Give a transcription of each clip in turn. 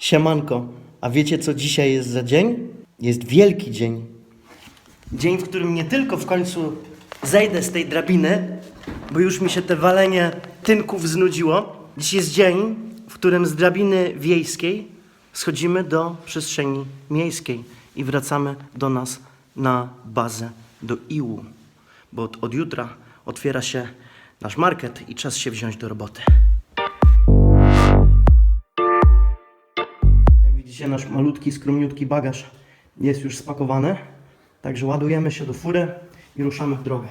Siemanko, a wiecie co dzisiaj jest za dzień? Jest wielki dzień. Dzień, w którym nie tylko w końcu zejdę z tej drabiny, bo już mi się te walenie tynków znudziło. Dziś jest dzień, w którym z drabiny wiejskiej schodzimy do przestrzeni miejskiej i wracamy do nas na bazę do Iłu, bo od, od jutra otwiera się nasz market i czas się wziąć do roboty. Nasz malutki, skromniutki bagaż jest już spakowany. Także ładujemy się do fury i ruszamy w drogę.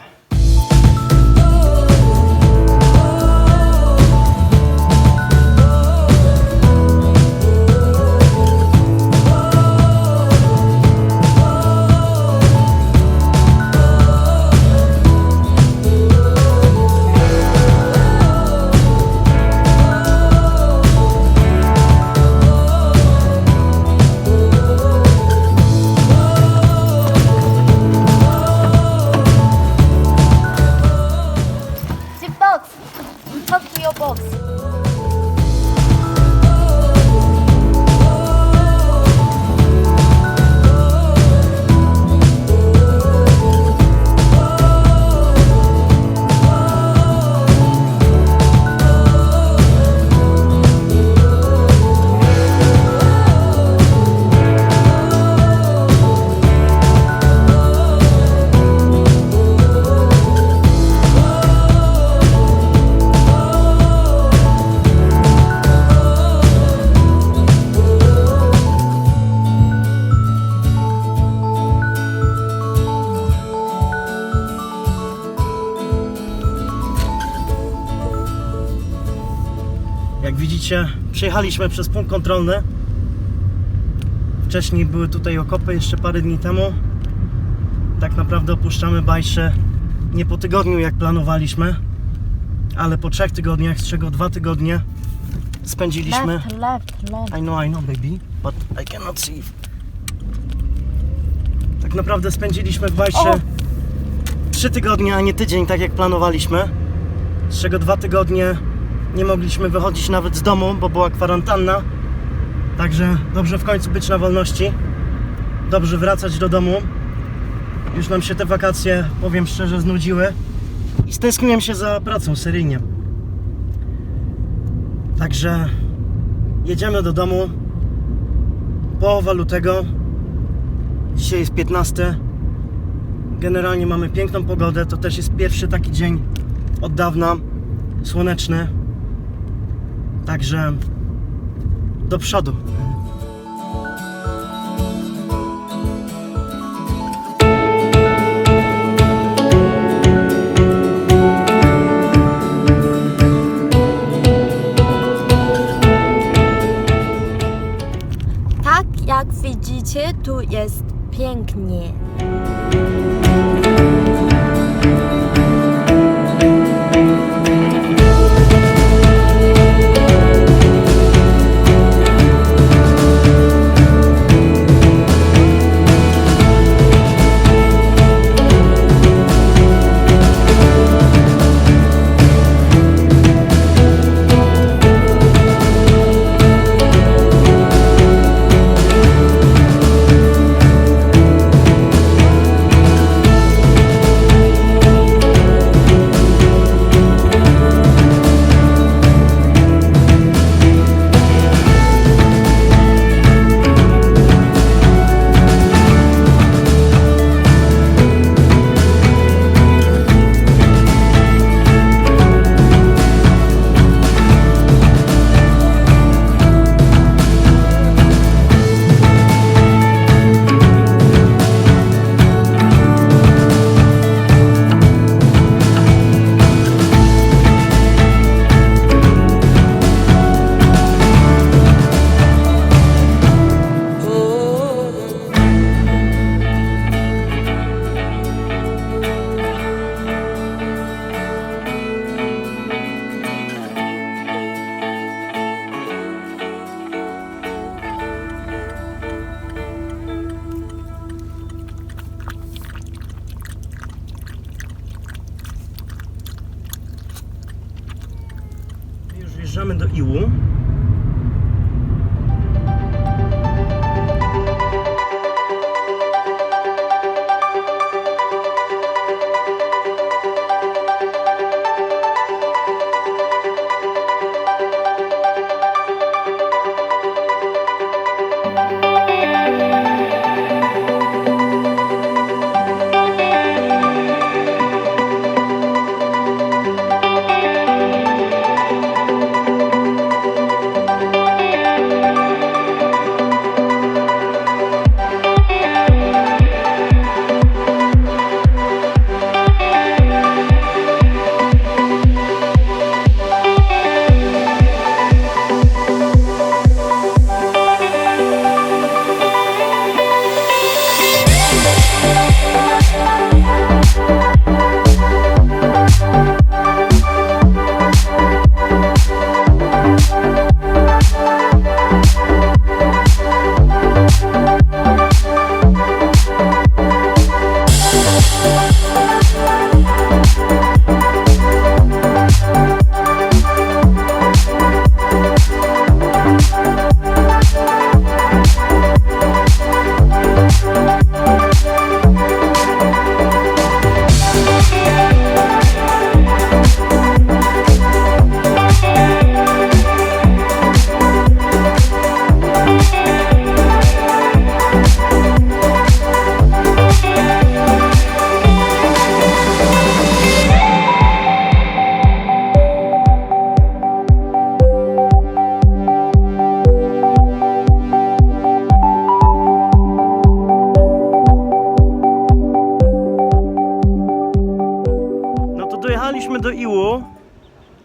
Przejechaliśmy przez punkt kontrolny. Wcześniej były tutaj okopy jeszcze parę dni temu. Tak naprawdę opuszczamy Bajsze nie po tygodniu jak planowaliśmy, ale po trzech tygodniach, z czego dwa tygodnie spędziliśmy. Left, left, left. I know, I know, baby, but I cannot see. Tak naprawdę spędziliśmy w Bajsze O! trzy tygodnie, a nie tydzień, tak jak planowaliśmy. Z czego dwa tygodnie nie mogliśmy wychodzić nawet z domu, bo była kwarantanna. Także dobrze w końcu być na wolności. Dobrze wracać do domu. Już nam się te wakacje, powiem szczerze, znudziły. I stęskniłem się za pracą seryjnie. Także jedziemy do domu. Połowa lutego. Dzisiaj jest 15. Generalnie mamy piękną pogodę. To też jest pierwszy taki dzień od dawna słoneczny. Także do przodu. Tak jak widzicie, tu jest pięknie.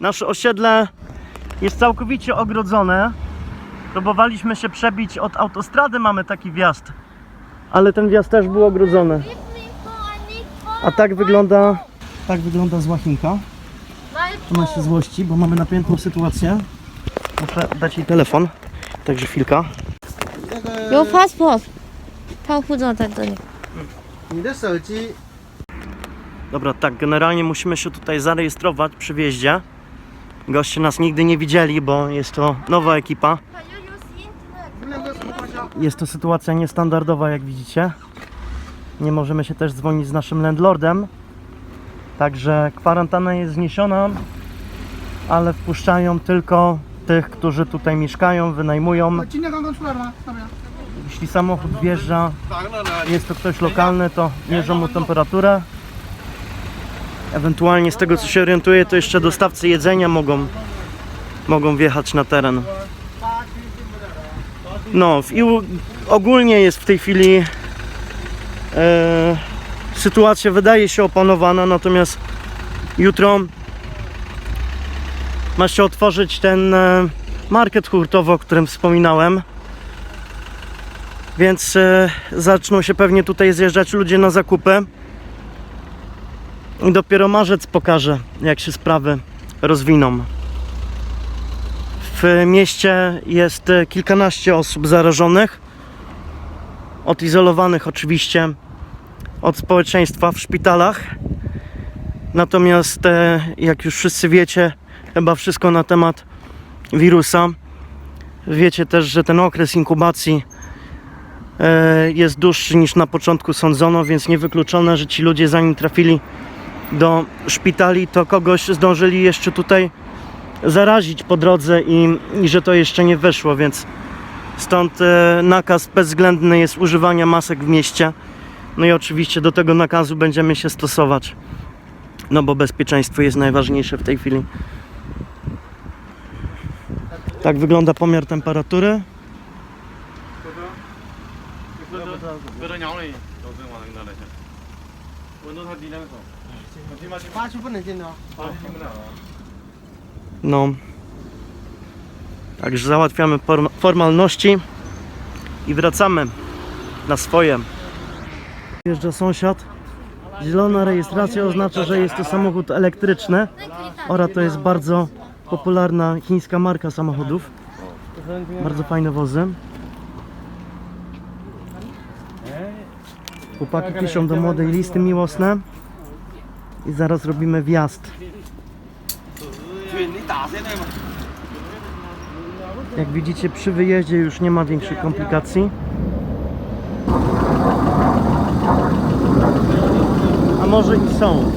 Nasze osiedle jest całkowicie ogrodzone. Próbowaliśmy się przebić od autostrady, mamy taki wjazd. Ale ten wjazd też był ogrodzony. A tak wygląda. Tak wygląda zła Chinka. Ona się złości, bo mamy napiętą sytuację. Muszę dać jej telefon. Także chwilka. 有 passport，他护照在这里。你的手机 Dobra, tak, generalnie musimy się tutaj zarejestrować przy wjeździe. Goście nas nigdy nie widzieli, bo jest to nowa ekipa. Jest to sytuacja niestandardowa, jak widzicie. Nie możemy się też dzwonić z naszym landlordem. Także kwarantanna jest zniesiona, ale wpuszczają tylko tych, którzy tutaj mieszkają, wynajmują. Jeśli samochód wjeżdża, jest to ktoś lokalny, to mierzą mu temperaturę. Ewentualnie z tego co się orientuję, to jeszcze dostawcy jedzenia mogą, mogą wjechać na teren. No, Ił ogólnie jest w tej chwili e, sytuacja wydaje się opanowana, natomiast jutro ma się otworzyć ten e, market hurtowy, o którym wspominałem. Więc e, zaczną się pewnie tutaj zjeżdżać ludzie na zakupy. I dopiero marzec pokaże, jak się sprawy rozwiną. W mieście jest e, kilkanaście osób zarażonych. Odizolowanych oczywiście od społeczeństwa w szpitalach. Natomiast, e, jak już wszyscy wiecie, chyba wszystko na temat wirusa. Wiecie też, że ten okres inkubacji e, jest dłuższy niż na początku sądzono, więc niewykluczone, że ci ludzie zanim trafili do szpitali, to kogoś zdążyli jeszcze tutaj zarazić po drodze i, i że to jeszcze nie wyszło, więc stąd e, nakaz bezwzględny jest używania masek w mieście. No i oczywiście do tego nakazu będziemy się stosować. No bo bezpieczeństwo jest najważniejsze w tej chwili. Tak wygląda pomiar temperatury no. No. Także załatwiamy formalności i wracamy na swoje. Jeżdża sąsiad. Zielona rejestracja oznacza, że jest to samochód elektryczny. Ora to jest bardzo popularna chińska marka samochodów. Bardzo fajne wozy. Chłopaki piszą do młodej listy miłosne. I zaraz robimy wjazd. Jak widzicie przy wyjeździe już nie ma większych komplikacji. A może i są.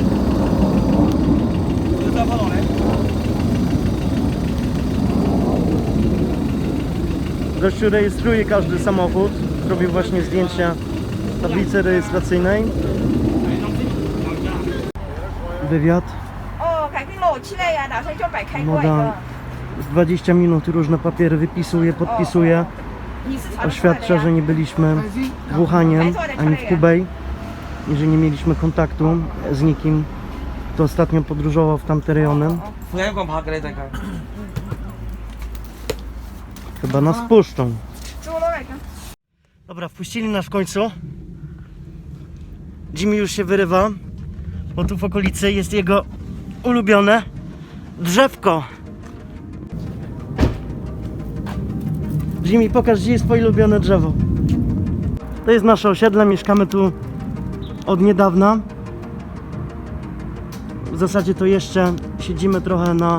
Gościu rejestruje każdy samochód. Zrobił właśnie zdjęcia tablicy rejestracyjnej wywiad. No da 20 minut różne papiery wypisuje, podpisuje. Oświadcza, że nie byliśmy w Wuhanie ani w Hubei i że nie mieliśmy kontaktu z nikim, kto ostatnio podróżował w tamte rejony. Chyba nas puszczą. Dobra, wpuścili nas w końcu. Jimmy już się wyrywa bo tu w okolicy jest jego ulubione drzewko. Jimmy, pokaż gdzie jest twoje ulubione drzewo. To jest nasze osiedle, mieszkamy tu od niedawna. W zasadzie to jeszcze siedzimy trochę na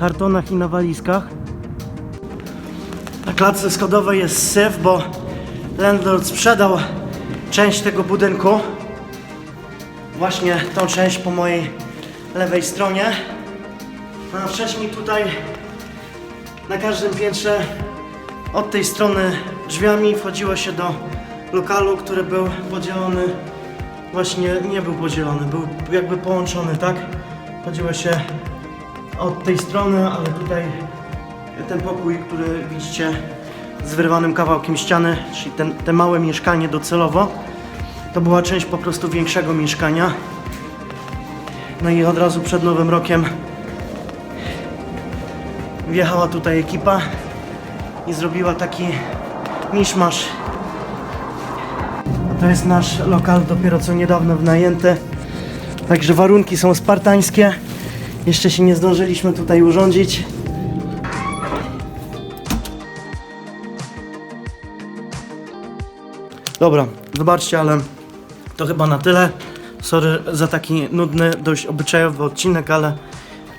kartonach i na walizkach. Na klatce schodowej jest syf, bo landlord sprzedał część tego budynku. Właśnie tą część po mojej lewej stronie. A wcześniej tutaj na każdym piętrze od tej strony drzwiami wchodziło się do lokalu, który był podzielony. Właśnie nie był podzielony, był jakby połączony, tak? Chodziło się od tej strony, ale tutaj ten pokój, który widzicie z wyrwanym kawałkiem ściany, czyli ten, te małe mieszkanie docelowo, to była część po prostu większego mieszkania. No i od razu przed Nowym Rokiem wjechała tutaj ekipa i zrobiła taki miszmasz. To jest nasz lokal dopiero co niedawno wynajęty. Także warunki są spartańskie. Jeszcze się nie zdążyliśmy tutaj urządzić. Dobra, zobaczcie, ale to chyba na tyle. Sorry za taki nudny, dość obyczajowy odcinek, ale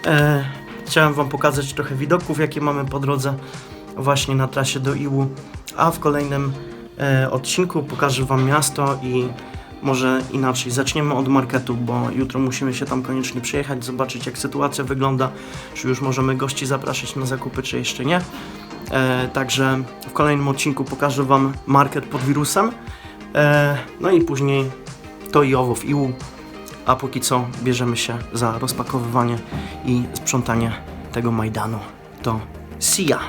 e, chciałem Wam pokazać trochę widoków, jakie mamy po drodze właśnie na trasie do Iłu. A w kolejnym e, odcinku pokażę Wam miasto i może inaczej. Zaczniemy od marketu, bo jutro musimy się tam koniecznie przyjechać, zobaczyć jak sytuacja wygląda, czy już możemy gości zapraszać na zakupy, czy jeszcze nie. E, także w kolejnym odcinku pokażę Wam market pod wirusem. E, no i później to i owo w Iłu. A póki co bierzemy się za rozpakowywanie i sprzątanie tego Majdanu. To see ya!